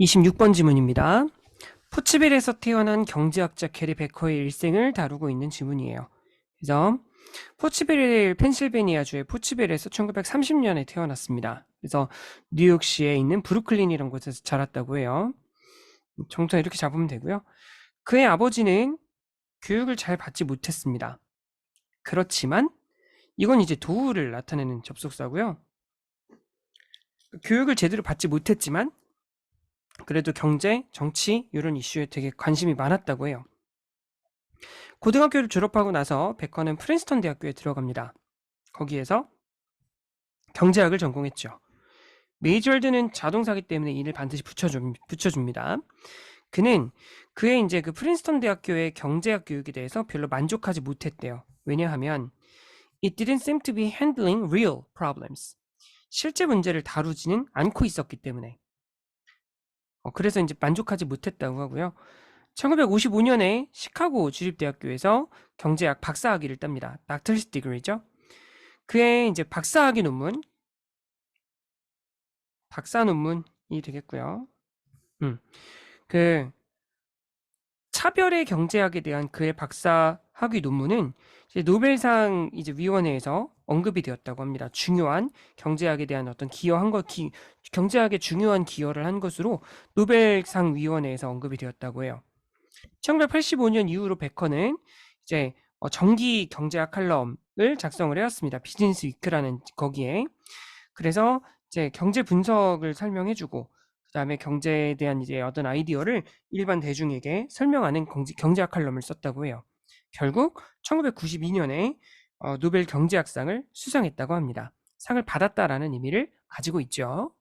26번 지문입니다. 포츠빌에서 태어난 경제학자 캐리 베커의 일생을 다루고 있는 지문이에요. 그래서 포츠빌 펜실베니아주의 포츠빌에서 1930년에 태어났습니다. 그래서 뉴욕시에 있는 브루클린이라는 곳에서 자랐다고 해요. 정통 이렇게 잡으면 되고요. 그의 아버지는 교육을 잘 받지 못했습니다. 그렇지만 이건 이제 도우를 나타내는 접속사고요. 교육을 제대로 받지 못했지만 그래도 경제, 정치 이런 이슈에 되게 관심이 많았다고 해요. 고등학교를 졸업하고 나서 베커는 프린스턴 대학교에 들어갑니다. 거기에서 경제학을 전공했죠. 메이저월드는 자동사기 때문에 이를 반드시 붙여줍, 붙여줍니다. 그는 그의 이제 그 프린스턴 대학교의 경제학 교육에 대해서 별로 만족하지 못했대요. 왜냐하면 it didn't seem to be handling real problems. 실제 문제를 다루지는 않고 있었기 때문에. 어, 그래서 이제 만족하지 못했다고 하고요. 1955년에 시카고 주립대학교에서 경제학 박사학위를 땁니다. Doctor's Degree죠. 그의 이제 박사학위 논문, 박사 논문이 되겠고요. 음, 그 차별의 경제학에 대한 그의 박사 학위 논문은 이제 노벨상 이제 위원회에서 언급이 되었다고 합니다. 중요한 경제학에 대한 어떤 기여한 것, 기, 경제학에 중요한 기여를 한 것으로 노벨상 위원회에서 언급이 되었다고 해요. 1985년 이후로 베커는 이제 어, 정기 경제학 칼럼을 작성을 해왔습니다. 비즈니스 위크라는 거기에. 그래서 이제 경제 분석을 설명해주고 그다음에 경제에 대한 이제 어떤 아이디어를 일반 대중에게 설명하는 경제, 경제학 칼럼을 썼다고 해요. 결국 1992년에 어, 노벨 경제학상을 수상했다고 합니다. 상을 받았다라는 의미를 가지고 있죠.